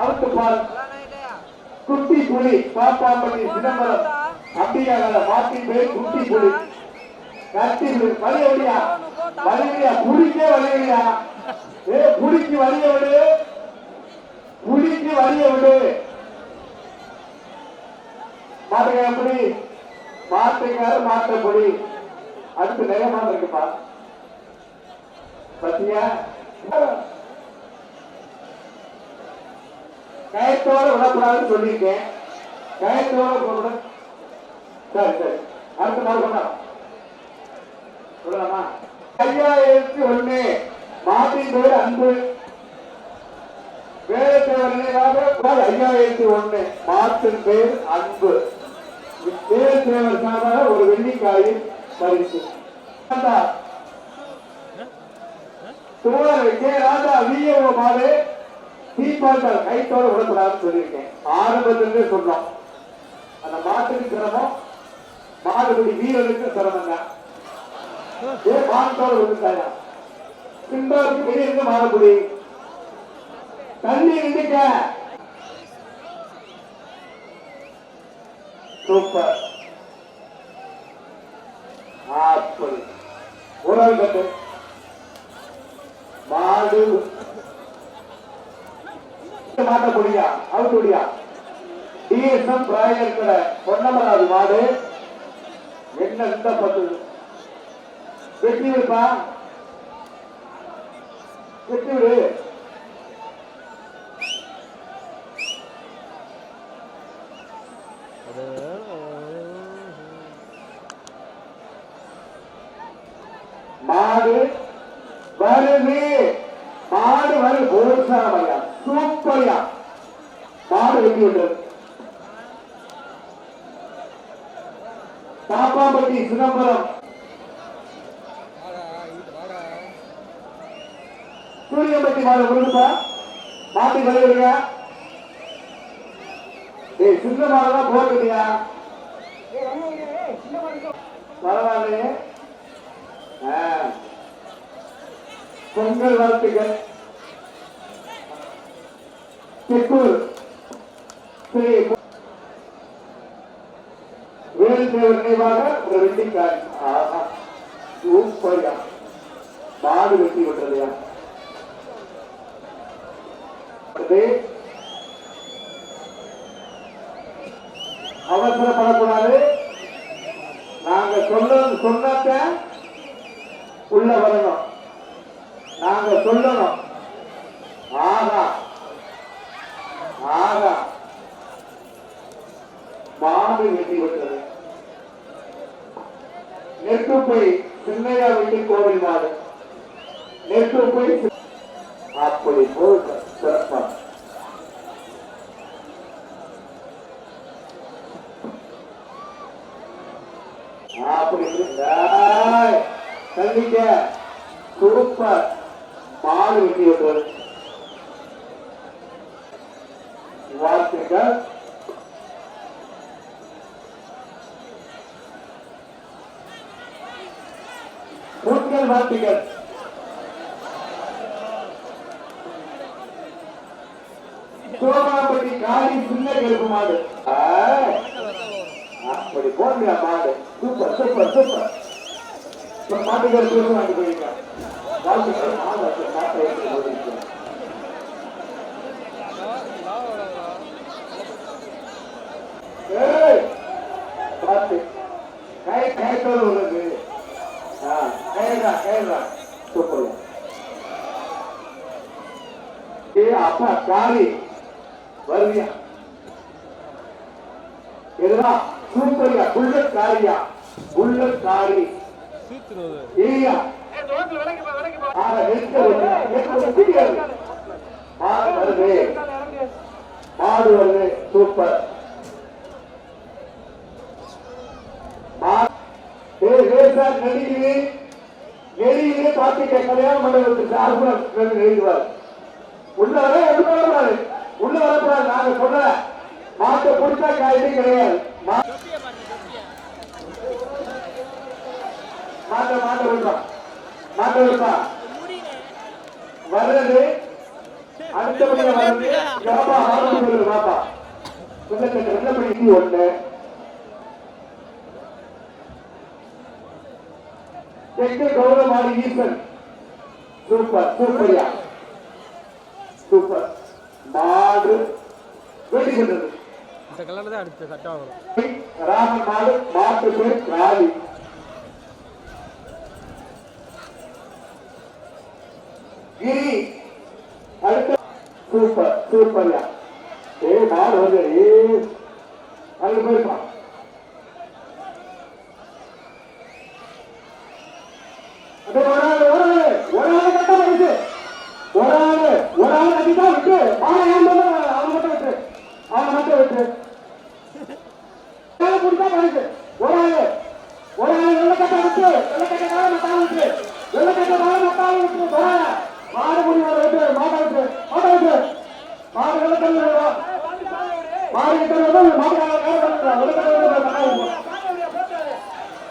அவுத்து குட்டி புலி பாப்பாம்பட்டி சிதம்பரம் அப்படியாக மாட்டின் பேர் குட்டி புலி. கட்டி புலி வலிய வழியா வலியா புலிக்கே வலிய ஏ புலிக்கு வலிய விடு புலிக்கு வலிய விடு மாட்டுக்கார புலி? மாட்டுக்கார மாட்ட புலி. அடுத்து நிறைய இருக்குப்பா. பத்தியா? கயத்தோட விடக்கூடாதுன்னு சொல்லியிருக்கேன். கயத்தோட விட சரி சரி. அடுத்த பண்ணா சொல்லலாமா? ஐயாயிரத்தி ஒண்ணு. மாட்டின் பேர் அன்பு. வேலைத்தேவர் ஐயாயிரத்தி ஒண்ணு. மாட்டின் பேர் அன்பு. வேலைத்தேவர் சார்பாக ஒரு வெள்ளிக்காயின் பரிசு. தோழர் கே ராஜா விஏஓ மாடு. தீபாவளி கைத்தோட விடக்கூடாதுன்னு சொல்லியிருக்கேன். ஆரம்பத்திலிருந்தே சொன்னோம். அந்த மாட்டுக்கு சிரமம் மாடுபடி வீரனுக்கு சிரமங்க ஏ மாட்டோட விழுந்தாயா? தண்ணி நின்றுக்க சூப்பர். அப்படி உறவு கட்டு. மாடு மாட்ட முடியா அவுட் முடியா டிஎஸ்எம் பிராயர் கடை பொன்னமராது மாடு. என்ன இந்த பத்து வெட்டி இருப்பா வெட்டி விடு. மாடு வருது மாடு வரு போசாமையா சூப்பரியா. பாடு வெட்டி விட்டது சிதம்பரம். சூரியம்பட்டி மாடு விழுதுப்பா மாத்தி விளையாடுங்க ஏய் சின்ன தான் போட்டுக்கியா பரவாயில்லையே. பொங்கல் வாழ்த்துக்கள். செக்கூர் ஸ்ரீ வேலுதேவர் நினைவாக ஒரு வெட்டிக்காய் சூப்பர்யா மாடு வெட்டி அவசரப்படக்கூடாது. நாங்க சொல்ல சொன்னத உள்ள வரணும். நாங்க சொல்லணும். ஆகா ஆகா மாடு வெட்டி விட்டது நெற்றுப்பை சின்னையா வீட்டு கோவில் மாடு நெற்றுப்பை சி- அப்படி போல் சிறப்பா அப்படி டேய், சூப்பர் மாடு வெட்டி விட்டது வாழ்த்துக்கள் பொங்கல் வாழ்த்துக்கள் சோமாப்பட்டி காளி சின்ன கருப்பு மாடு. அப்படி போடுங்க மாடு. Super super super. இப்ப மாட்டுக்கார வாங்கி போயிருக்க வாழ்த்துக்கள். மாடு மாட்டை கை தோல் உள்ளது ஆ கைதா சூப்பர் ஏ அப்பா காரி. வருவியா? இதுதான் சூப்பரியா புல்லட் காரியா? புல்லட் காரி. ஏய்யா. ஆற நிறுத்த வைக்கிறா. வருது. மாடு வருது. சூப்பர். ஏய், லேசா நெடியிலே நெடியிலே பாத்துக்க கல்யாண மண்டபத்துக்கு அர்ப்பணம் எழுதுவார். உள்ள வர உள்ள வரக்கூடாது. உள்ள வரக்கூடாது. நாங்க சொல்ல மாட்டை பிடிச்சா காய்ச்சே கிடையாது. மா- மாட்ட மாட்ட விடுறோம் மாட்ட விடுறா வர்றது அடுத்தபடியா வர்றது பாப்பா. ஆரம்பி பாப்பா வெள்ளக்கட்டு ஒண்ணு தெற்கு கௌரவமாரி ஈஸ்வன் சூப்பர் சூப்பரியா சூப்பர் மாடு வெட்டி கொண்டது இந்த கலர் தான் அடுத்து கட்டாக வரும் ராமன் மாடு மாட்டு பேர் ராவி கிரி அடுத்த சூப்பர் சூப்பர்யா ஏ மாடு வந்து ஏ அங்க போயிருப்பா அது ஒரு ஆளு ஒரு ஆளு ஒரு ஆளு கட்ட வருது ஒரு ஆளு ஒரு ஆளு அடிக்கா விட்டு மாடு ஏன் பண்ண அவன் மட்டும் விட்டு அவன் மட்டும் விட்டு ஆளு குடிச்சா வருது ஒரு ஆளு ஒரு ஆளு வெள்ளக்கட்டை விட்டு வெள்ளக்கட்டை கால மத்தால விட்டு வெள்ளக்கட்டை கால மத்தால விட்டு ஒரு ஆளு மாடு முடி வர விட்டு மாட்டை விட்டு மாட்டை விட்டு மாடு வெள்ளக்கட்டை விடுறா மாடு கிட்ட வந்து மாடு கால கால பண்ணுறா வெள்ளக்கட்டை விட்டு மத்தால விட்டு மாடு விட்டு ஒரு ஆளு வா. பாத்தமா ஒரு ஆளு கட்ட வருது ஒரு ஆளு ஒரு ஆளு மாடு வெட்டி விட்டு போ அடுத்தபடியா சூப்பர் சூப்பர் ஒரு ஆளு, ஒரு ஆளு, அதான் சொன்னாரு. ஒரு ஆளு, ஒரு ஆளு, அதான் பிடிச்சாங்க. ஒரு ஆளு, ஒரு ஆளு, மாடு பிடிச்சு. ஒரு ஆளு, அந்த ஆளு நல்லா இருக்கு.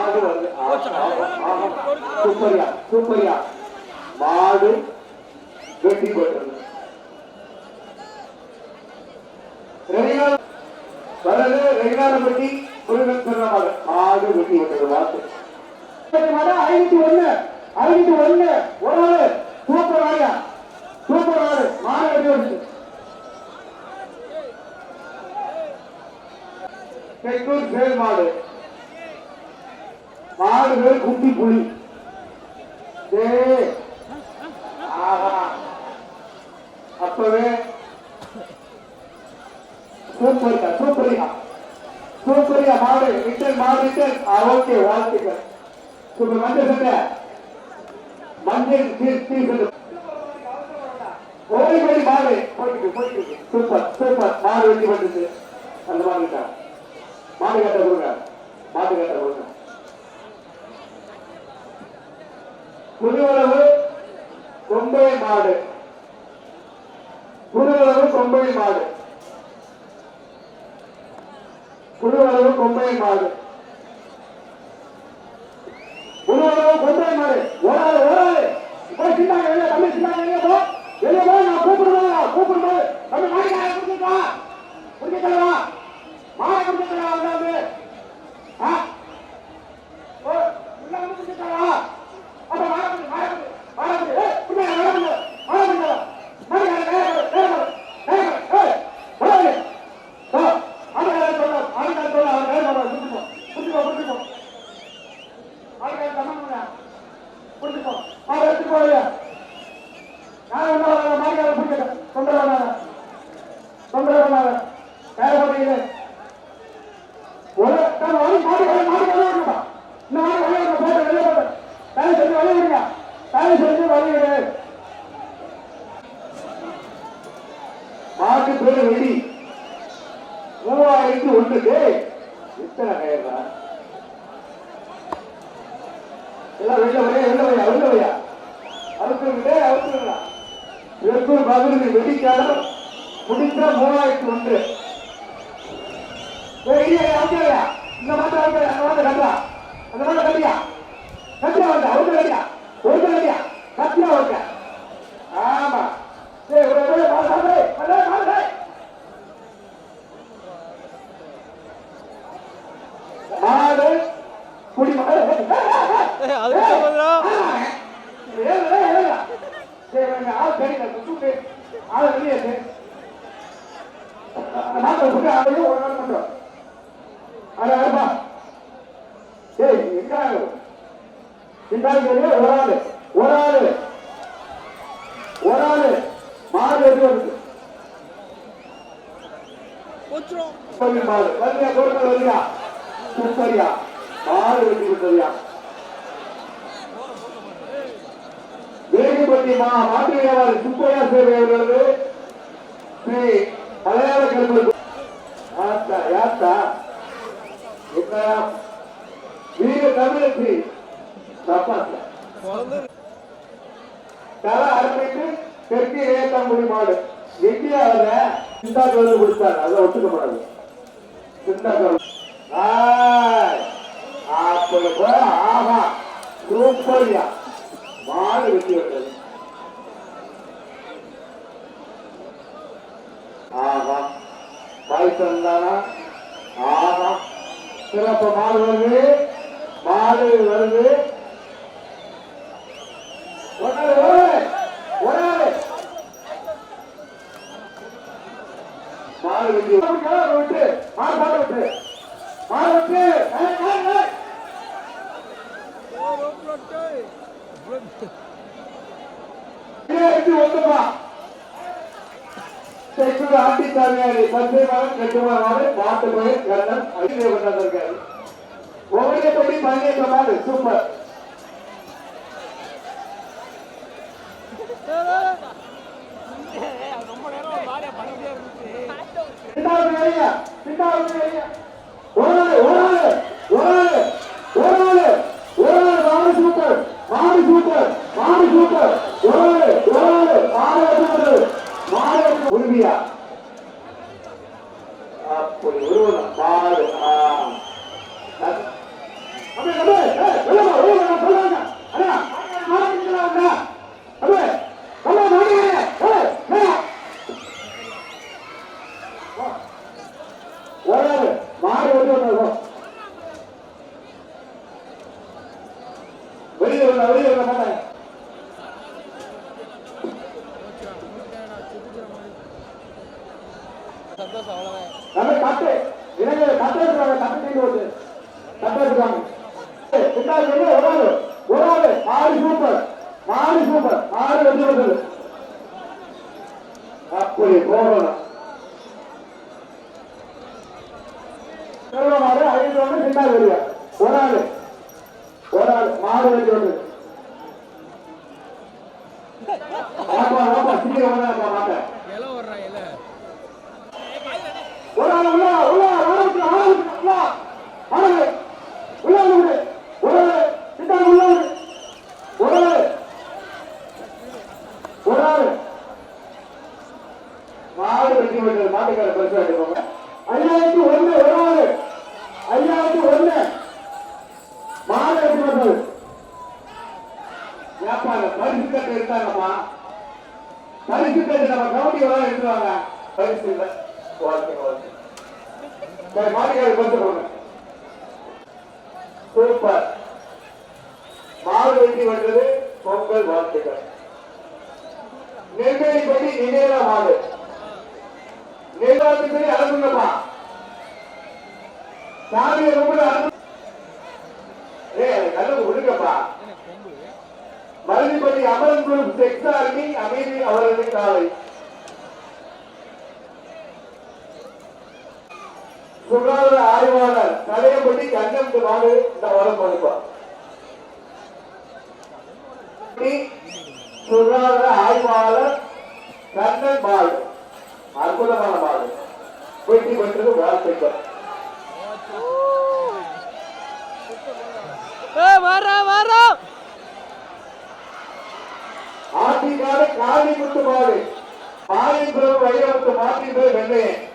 மாடு வந்து ஆஹா, ஆஹா. சூப்பர்யா மாடு வெட்டி போட்டது. ரெடினால் வரது ரெடினாலப்பட்டி முருகன் சொன்னமாக மாடு வெட்டி விட்டது வாக்கு ஐநூத்தி ஒண்ணு ஐநூத்தி ஒண்ணு ஒரு ஆளு. சூப்பர் ஆயா. சூப்பர் ஆடு மாடு வெட்டி விட்டு தெற்கூர் சேல் மாடு பேர் குட்டி புலி. அப்பவே. சூப்பர் சூப்பரியா சூப்பரியா மாடு ரிட்டன் மாடு ரிட்டன் ஓகே வாழ்த்துக்கள். சூப்பர் மஞ்சள் சட்டை. மஞ்சள் தீ சொல்லு ஓடி போய் மாடு. போயிட்டு போயிட்டு சூப்பர் சூப்பர். மாடு வெட்டி பண்ணுது அந்த மாடு மாடு கட்ட கொடுங்க. மாடு கட்ட கொடுங்க. புதுவளவு கொம்பை மாடு. புதுவளவு கொம்பை மாடு. புதுவளவு கொம்பை மாடு. புதுவளவு கொம்பை மாடு. ஓடாது ஓடாது. போய் சின்னாங்க வெளியே தம்பி சின்னாங்க வெளியே போ நான் கூப்பிடுவேன் கூப்பிடும்போது தம்பி மாடிக்கார குடிக்கா குடிக்கலவா மாடை குடிக்கலவா வந்தாது ஆ ஓ உள்ள வந்து குடிக்கலவா அப்ப மாடை குடி மாடை குடி மாடை குடி ஏய் குடிக்கல மாடை குடி மாடை குடி மாடிக்கார நேரா நேரா நேரா ஏய் ஓடாது ஓ மாடிக்கார சொல்ல மாடிக்கார சொல்ல அவன் நேரா போடா குடிக்கோ குடிக்கோ குடிக்கோ மாடிக்கார தம்மன் குடிக்கோ மாடை எடுத்து போறியா நான் என்ன வரல மாடிக்கார குடிக்கல தொந்தரவு வேணாம் தொந்தரவு வேணாம் வேற போட்டீங்க ஒரு நான் வாங்கி மாடி வெளியே மாடி வெளியே விடுமா இந்த மாடி வெளியே விடுங்க போட்டு வெளியே போட்டு தயவு செஞ்சு வெளியே விடுங்க தயவு செஞ்சு வெளியே விடு மாட்டு பேரு வெடி மூவாயிரத்து ஒண்ணுக்கு எத்தனை கயிறா எல்லாம் வெளில வையா வெளில வையா வெளில வையா அவுத்துருங்க அவுத்துருங்களா இதற்கும் பதிலுக்கு வெடிக்காலம் முடிந்த மூவாயிரத்து ஒன்று ஏய், இல்ல, இல்ல, அவுத்து வையா. இந்த மாட்டை அவுத்து வையா, அந்த மாட்டை கட்டுறா. அந்த மாட்டை கட்டியா? கட்டியா வந்து, அவுத்து கட்டியா? ஒருத்த கட்டியா? கட்டியா ஒருத்த? ஆமா. சரி ஒரு, ஒரு, மாடு, மாடு, மாடு, மாடு, குடி மாடு. ஏய், ஏய், ஏய். அது போதுடா ஏய், ஏய், ஏய். சரி, இவங்க ஆள் தெரியல, சுட்டு. ஆளை வெளியே இரு. அந்த மாட்டை விட்டு அதையும் ஒரு ஆளு ஒரு ஆளு ஒரு ஆளு மாடு எது வருது மாடு கோவில் வரியா சூப்பரியா மாடு வெட்டி விட்டறியா திருப்பதி மா மாத்திரையாளர் சுப்பையா சேவை அவர்களது ஸ்ரீ மலையாள கல்வி ஆத்தா யாத்தா என்னடா? வீர தமிழச்சி தப்பாத்த தர அறுப்பிட்டு தெற்கு ஏத்தாங்குடி மாடு. இந்தியாவில் சிந்தா கவர்ந்து கொடுத்தாங்க. அதை ஒத்துக்க கூடாது சிந்தா கலந்து அப்படி ஆஹா சூப்பர்யா. மாடு வெட்டி விட்டது ஆஹா பாய்சன் தானா சிறப்பு மாடு வருது. மாடு வருது. ஒன்னாரு மாடு விட்டு. மாடு விட்டு. மாடு விட்டு. ஏய், ஏய். இருபத்தி ஒன்பதா ஆண்டி தாமியாரி பச்சை மகன் கட்டுமாறு பாட்டு பயிர் கண்ணன் ஐந்து கொண்டிருக்காரு ஒவ்வொரு பதினேற்ற மாடு சூப்பர் ரொம்ப வேலையா வேலையா ஒரு ஒரு ஒரு ஒரு ஒரு மாடு சூப்பர் மாடு சூப்பர் மாடு சூப்பர் ஒரு ஒரு மாடு மாடு அப்படி உருவம் பாரு ஆ அப்படியே அப்படியே ஏய், வெளில வா, வெளில வா, சொல்லுங்க அண்ணா மாடு நிக்கிறாங்க அப்படியே அப்படியே மாடு ஏய் ஏய் ஓடாது மாடு வந்து வந்தோம் வெளியே வந்த வெளியே வந்த மாட்டேன் சந்தோஷம் அவ்வளவுதான் நம்ம கட்டு இளைஞ கட்டு எடுக்கிறாங்க கட்டு தீண்டு வந்து கட்டு எடுக்கிறாங்க பின்னாடி வந்து ஒரு ஆளு ஒரு ஆளு மாடு சூப்பர் வந்தது அப்படி போகணும் ஐந்து வந்து வருவா ஒரு ஆளு. ஒரு ஆளு. மாடு வந்து. ஆமா ஆமா சீக்கிரம் வந்தா மாட்டேன் ஒரு ஆள் உள்ள உள்ள ஆரம்பி உள்ள வந்து ஒரு ஆள் சித்தாரு உள்ள வந்து ஒரு ஆள் ஒரு ஆள் மாடு வெட்டி விட்டது மாட்டுக்கார பரிசு எடுக்கோங்க ஐயாயிரத்தி ஒண்ணு ஒரு ஆள் ஐயாயிரத்தி ஒண்ணு மாடு வெட்டி விட்டது வியாபாரம் பரிசு கட்டு எடுத்தாங்கம்மா பரிசு கட்டு நம்ம கவுண்டி எவ்வளவு எடுத்துருவாங்க பரிசு இல்லை ஓகே ஓகே சரி மாட்டுக்காரர் கொஞ்சம் கொடுங்க சூப்பர் மாடு வெட்டி வந்தது பொங்கல் வாழ்த்துக்கள். நெல்வேலிப்பட்டி நினைவ மாடு நெல்வாத்துக்கு அனுப்புங்கம்மா சாமியை ரொம்ப அனுப்பு நல்லது விடுங்கப்பா மருதிப்பட்டி அமரன் செக்ஸார்மி அமைதி அவரது காலை. சுகாதார ஆய்வாளர் தலையப்பட்டி கண்ணம் மாடு இந்த வரம் கொடுப்பா சுகாதார ஆய்வாளர் கண்ணன் மாடு அற்புதமான மாடு வெற்றி பெற்றது வாழ்த்துக்கள் ஆட்டிக்காடு காளி முத்து மாடு மாலின் பிரபு வைரமுத்து மாட்டின் பேர் வெள்ளையன்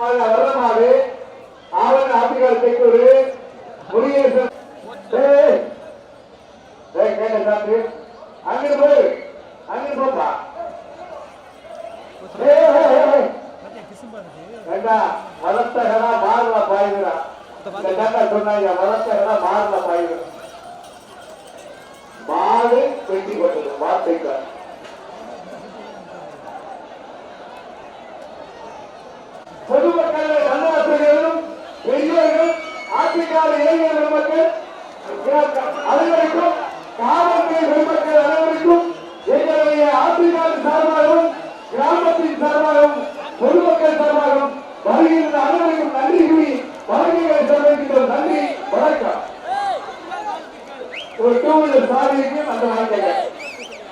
வரமாடு ஆவண ஆட்டிக்காடு தெக்கூரு